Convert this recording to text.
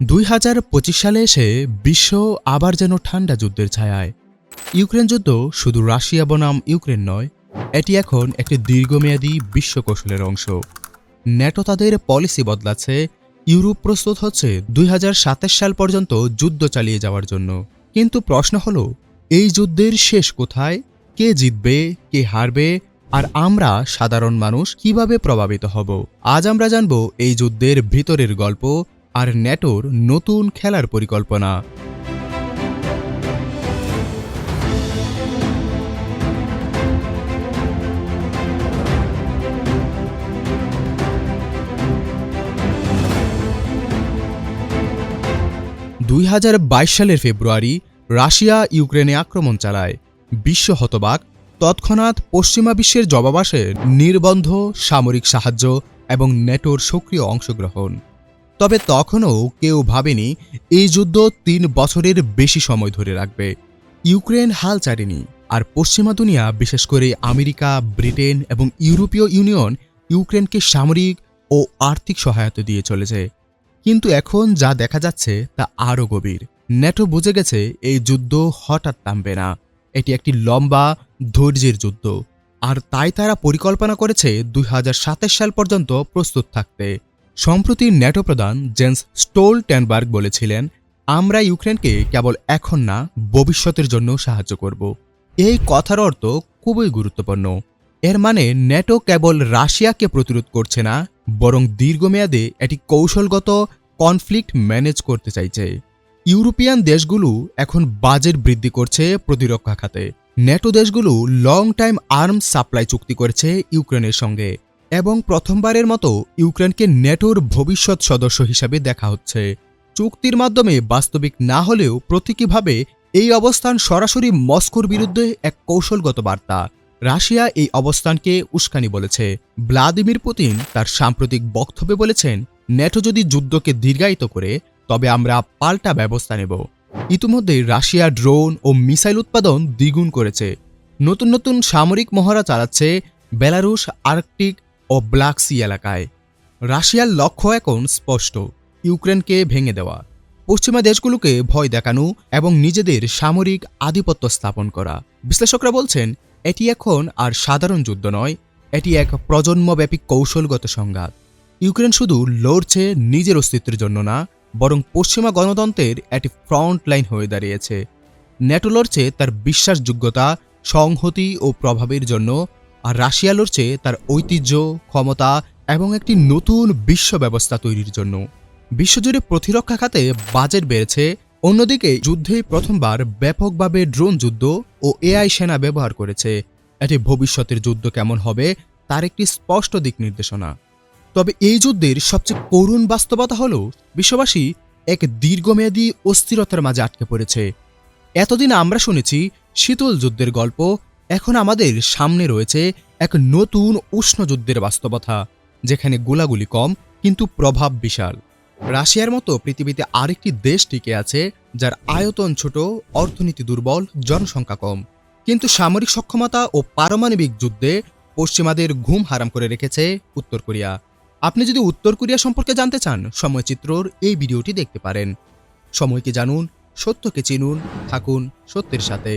দুই হাজার পঁচিশ সালে এসে বিশ্ব আবার যেন ঠান্ডা যুদ্ধের ছায়ায়। ইউক্রেন যুদ্ধ শুধু রাশিয়া বনাম ইউক্রেন নয়, এটি এখন একটি দীর্ঘমেয়াদী বিশ্ব কৌশলের অংশ। ন্যাটো তাদের পলিসি বদলাচ্ছে, ইউরোপ প্রস্তুত হচ্ছে দুই হাজার সাতাশ সাল পর্যন্ত যুদ্ধ চালিয়ে যাওয়ার জন্য। কিন্তু প্রশ্ন হল, এই যুদ্ধের শেষ কোথায়? কে জিতবে, কে হারবে? আর আমরা সাধারণ মানুষ কীভাবে প্রভাবিত হব? আজ আমরা জানব এই যুদ্ধের ভিতরের গল্প আর ন্যাটোর নতুন খেলার পরিকল্পনা। দুই হাজার বাইশ সালের ফেব্রুয়ারি রাশিয়া ইউক্রেনে আক্রমণ চালায়। বিশ্ব হতবাক, তৎক্ষণাৎ পশ্চিমা বিশ্বের জবাব আসে নির্বন্ধ, সামরিক সাহায্য এবং নেটোর সক্রিয় অংশগ্রহণ। তবে তখনও কেউ ভাবেনি এই যুদ্ধ তিন বছরের বেশি সময় ধরে রাখবে। ইউক্রেন হাল ছাড়েনি, আর পশ্চিমা দুনিয়া, বিশেষ করে আমেরিকা, ব্রিটেন এবং ইউরোপীয় ইউনিয়ন, ইউক্রেনকে সামরিক ও আর্থিক সহায়তা দিয়ে চলেছে। কিন্তু এখন যা দেখা যাচ্ছে তা আরও গভীর। ন্যাটো বুঝে গেছে এই যুদ্ধ হঠাৎ থামবে না। এটি একটি লম্বা, ধৈর্যের যুদ্ধ। আর তাই তারা পরিকল্পনা করেছে দুই হাজার সাতাশ সাল পর্যন্ত প্রস্তুত থাকতে। সম্প্রতি ন্যাটো প্রধান জেন্স স্টোল ট্যানবার্গ বলেছিলেন, আমরা ইউক্রেনকে কেবল এখন না, ভবিষ্যতের জন্য সাহায্য করব। এই কথার অর্থ খুবই গুরুত্বপূর্ণ। এর মানে ন্যাটো কেবল রাশিয়াকে প্রতিরোধ করছে না, বরং দীর্ঘমেয়াদে এটি কৌশলগত কনফ্লিক্ট ম্যানেজ করতে চাইছে। ইউরোপিয়ান দেশগুলো এখন বাজেট বৃদ্ধি করছে প্রতিরক্ষা খাতে। ন্যাটো দেশগুলো লং টাইম আর্ম সাপ্লাই চুক্তি করেছে ইউক্রেনের সঙ্গে। এবং প্রথমবারের মতো ইউক্রেনকে ন্যাটোর ভবিষ্যৎ সদস্য হিসাবে দেখা হচ্ছে। চুক্তির মাধ্যমে বাস্তবিক না হলেও প্রতীকীভাবে এই অবস্থান সরাসরি মস্কোর বিরুদ্ধে এক কৌশলগত বার্তা। রাশিয়া এই অবস্থানকে উস্কানি বলেছে। ভ্লাদিমির পুতিন তার সাম্প্রতিক বক্তব্যে বলেছেন ন্যাটো যদি যুদ্ধকে দীর্ঘায়িত করে, তবে আমরা পাল্টা ব্যবস্থা নেব। ইতিমধ্যে রাশিয়া ড্রোন ও মিসাইল উৎপাদন দ্বিগুণ করেছে। নতুন নতুন সামরিক মহড়া চালাচ্ছে বেলারুশ আর্কটিক ও ব্ল্যাক সি এলাকায়। রাশিয়ার লক্ষ্য এখন স্পষ্ট, ইউক্রেনকে ভেঙে দেওয়া। পশ্চিমা দেশগুলোকে ভয় দেখানো এবং নিজেদের সামরিক আধিপত্য স্থাপন করা। বিশ্লেষকরা বলছেন, এটি এখন আর সাধারণ যুদ্ধ নয়, এটি এক প্রজন্মব্যাপী কৌশলগত সংঘাত। ইউক্রেন শুধু লড়ছে নিজের অস্তিত্বের জন্য না, বরং পশ্চিমা গণতন্ত্রের একটি ফ্রন্ট লাইন হয়ে দাঁড়িয়েছে। ন্যাটো লড়ছে তার বিশ্বাসযোগ্যতা, সংহতি ও প্রভাবের জন্য আর রাশিয়া লড়ছে তার ঐতিহ্য, ক্ষমতা এবং একটি নতুন বিশ্ব ব্যবস্থা তৈরির জন্য। বিশ্বজুড়ে প্রতিরক্ষা খাতে বাজেট বেড়েছে। অন্যদিকে যুদ্ধে প্রথমবার ব্যাপকভাবে ড্রোন যুদ্ধ ও এআই সেনা ব্যবহার করেছে। এটি ভবিষ্যতের যুদ্ধ কেমন হবে তার একটি স্পষ্ট দিক নির্দেশনা। তবে এই যুদ্ধের সবচেয়ে করুণ বাস্তবতা হল বিশ্ববাসী এক দীর্ঘমেয়াদী অস্থিরতার মাঝে আটকে পড়েছে। এতদিন আমরা শুনেছি শীতল যুদ্ধের গল্প এখন আমাদের সামনে রয়েছে এক নতুন উষ্ণ যুদ্ধের বাস্তবতা, যেখানে গোলাগুলি কম কিন্তু প্রভাব বিশাল। রাশিয়ার মতো পৃথিবীতে আরেকটি দেশ টিকে আছে, যার আয়তন ছোট, অর্থনীতি দুর্বল, জনসংখ্যা কম। কিন্তু সামরিক সক্ষমতা ও পারমাণবিক যুদ্ধে পশ্চিমাদের ঘুম হারাম করে রেখেছে উত্তর কোরিয়া। আপনি যদি উত্তর কোরিয়া সম্পর্কে জানতে চান, সময়চিত্রর এই ভিডিওটি দেখতে পারেন। সময়কে জানুন সত্যকে চিনুন, থাকুন সত্যের সাথে।